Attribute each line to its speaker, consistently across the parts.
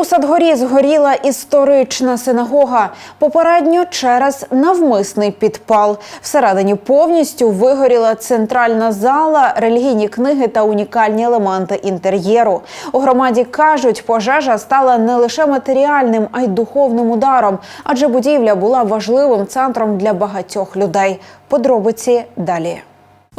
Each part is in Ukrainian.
Speaker 1: У Садгорі згоріла історична синагога. Попередньо через навмисний підпал. Всередині повністю вигоріла центральна зала, релігійні книги та унікальні елементи інтер'єру. У громаді кажуть, пожежа стала не лише матеріальним, а й духовним ударом, адже будівля була важливим центром для багатьох людей. Подробиці далі.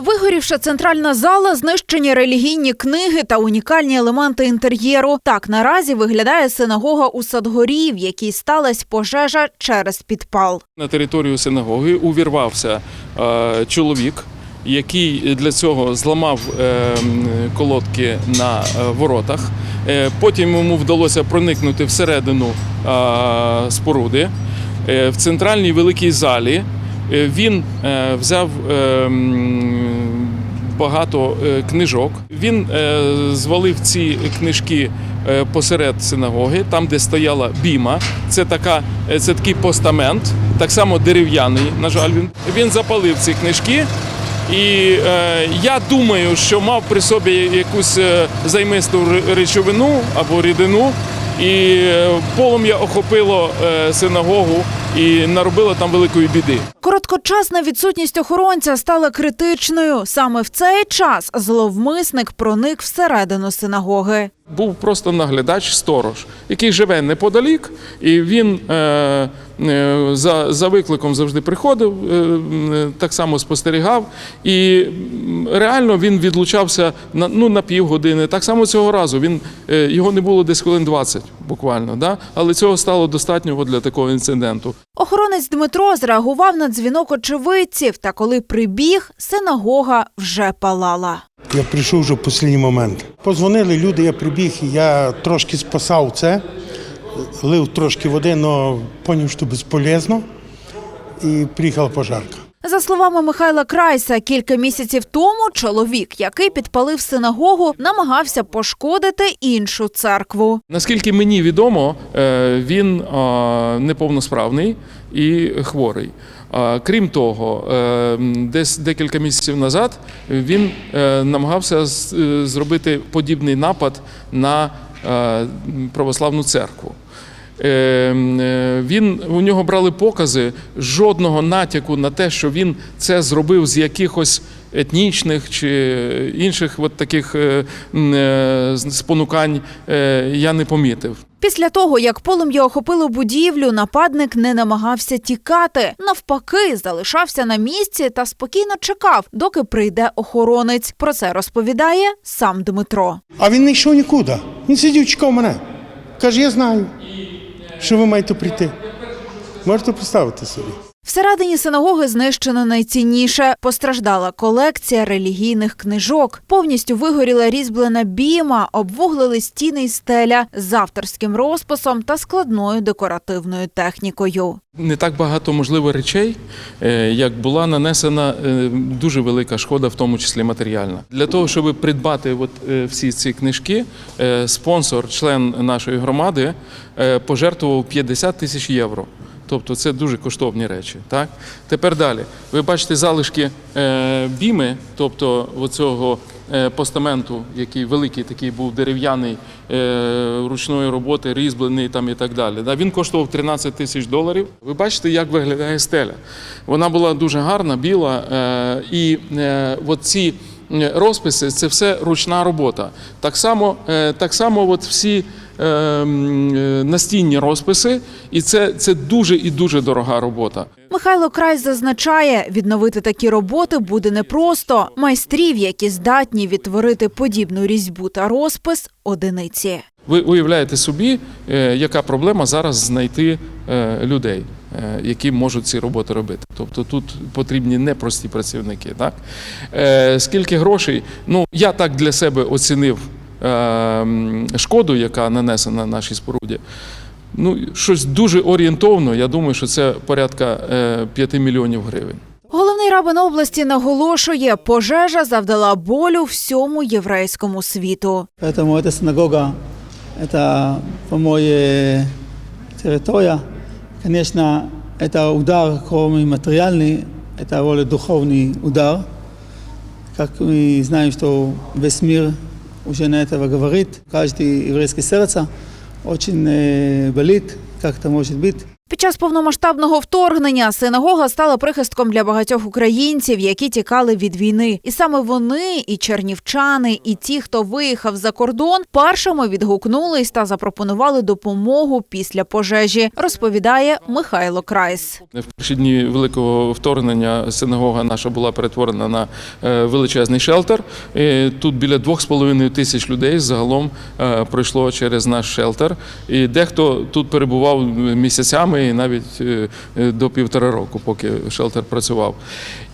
Speaker 1: Вигорівша центральна зала, знищені релігійні книги та унікальні елементи інтер'єру. Так наразі виглядає синагога у Садгорі, в якій сталася пожежа через підпал.
Speaker 2: На територію синагоги увірвався е, чоловік, який для цього зламав е, колодки на е, воротах. Е, потім йому вдалося проникнути всередину е, споруди. Е, в центральній великій залі він е, взяв е, багато е, книжок. Він е, звалив ці книжки е, посеред синагоги, там, де стояла біма. Це така, е, це такий постамент, так само дерев'яний. На жаль, він він запалив ці книжки. І е, я думаю, що мав при собі якусь е, займисту речовину або рідину, і е, полум'я охопило е, синагогу і наробило там великої біди.
Speaker 1: Короткочасна відсутність охоронця стала критичною. Саме в цей час зловмисник проник всередину синагоги.
Speaker 2: Був просто наглядач сторож, який живе неподалік, і він е, е, за, за викликом завжди приходив, е, так само спостерігав. І реально він відлучався на, ну, на півгодини. Так само цього разу він, е, його не було десь хвилин 20 буквально, да? але цього стало достатньо для такого інциденту.
Speaker 1: Охоронець Дмитро зреагував на дзвінок очевидців, та коли прибіг, синагога вже палала.
Speaker 3: Я прийшов вже в останній момент. Позвонили люди, я прибіг, я трошки спасав це, лив трошки води, але зрозумів, що безполезно, і приїхала пожарка.
Speaker 1: За словами Михайла Крайса, кілька місяців тому чоловік, який підпалив синагогу, намагався пошкодити іншу церкву.
Speaker 2: Наскільки мені відомо, е, він е, неповносправний і хворий. Крім того, е, десь декілька місяців назад він е, намагався е, зробити подібний напад на православну церкву. Він у нього брали покази жодного натяку на те, що він це зробив з якихось етнічних чи інших от таких е, е, спонукань е, я не помітив.
Speaker 1: Після того, як полум'я охопило будівлю, нападник не намагався тікати. Навпаки, залишався на місці та спокійно чекав, доки прийде охоронець. Про це розповідає сам Дмитро.
Speaker 3: А він не йшов нікуди. Він сидів, чекав мене. Каже, я знаю, що ви маєте прийти. Можете представити собі.
Speaker 1: Всередині синагоги знищено найцінніше. Постраждала колекція релігійних книжок. Повністю вигоріла різьблена біма, обвуглили стіни й стеля з авторським розписом та складною декоративною технікою.
Speaker 2: Не так багато можливо речей, е, як була нанесена е, дуже велика шкода, в тому числі матеріальна. Для того, щоб придбати от е, всі ці книжки, спонсор, член нашої громади, пожертвував 50 тисяч євро. Тобто це дуже коштовні речі. Так? Тепер далі. Ви бачите залишки е, біми, тобто оцього е, постаменту, який великий такий був дерев'яний е, ручної роботи, різьблений там і так далі. Він коштував 13 тисяч доларів. Ви бачите, як виглядає стеля. Вона була дуже гарна, біла. І от ці е, розписи це все ручна робота. Так само, е, так само от всі е, е, настінні розписи, і це, це дуже і дуже дорога робота.
Speaker 1: Михайло Крайс зазначає, відновити такі роботи буде непросто. Майстрів, які здатні відтворити подібну різьбу та розпис, одиниці.
Speaker 2: Ви уявляєте собі, е, яка проблема зараз знайти е, людей, е, які можуть ці роботи робити. Тобто тут потрібні непрості працівники. Так? Е, Скільки грошей? Ну, я так для себе оцінив е, м, шкоду, яка нанесена нашій споруді. Ну, щось дуже орієнтовно. Я думаю, що це порядка е, 5 мільйонів гривень.
Speaker 1: Головний рабин області наголошує, пожежа завдала болю всьому єврейському світу.
Speaker 4: Поэтому эта синагога, это, по-моему, территория. Конечно, это удар, кроме материальный, это более духовный удар. Как мы знаем, что весь мир уже на этого говорит, каждый еврейский сердце очень э, болит, как это может быть.
Speaker 1: Під час повномасштабного вторгнення синагога стала прихистком для багатьох українців, які тікали від війни. І саме вони, і чернівчани, і ті, хто виїхав за кордон, першими відгукнулись та запропонували допомогу після пожежі. Розповідає Михайло Крайс.
Speaker 2: В перші дні великого вторгнення синагога наша була перетворена на е, величезний шелтер. Тут біля 2,5 тисяч людей загалом е, пройшло через наш шелтер. І дехто тут перебував місяцями і навіть е, е, до півтора року, поки шелтер працював.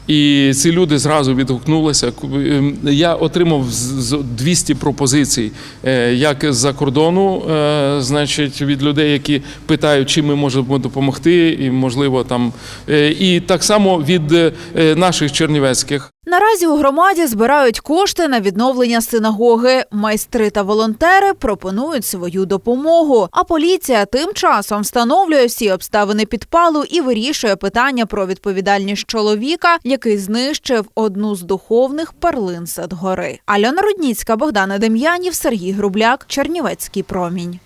Speaker 2: І ці люди зразу відгукнулися. Ем, Я отримав з- з 200 пропозицій, е, як з-за кордону, значить, від людей, які питають, чим ми можемо допомогти, і можливо там, і так само від наших чернівецьких.
Speaker 1: Наразі у громаді збирають кошти на відновлення синагоги. Майстри та волонтери пропонують свою допомогу. А поліція тим часом встановлює всі обставини підпалу і вирішує питання про відповідальність чоловіка, який знищив одну з духовних перлин Садгори. Альона Рудніцька, Богдана Дем'янів, Сергій Грубляк, Чернівецький промінь.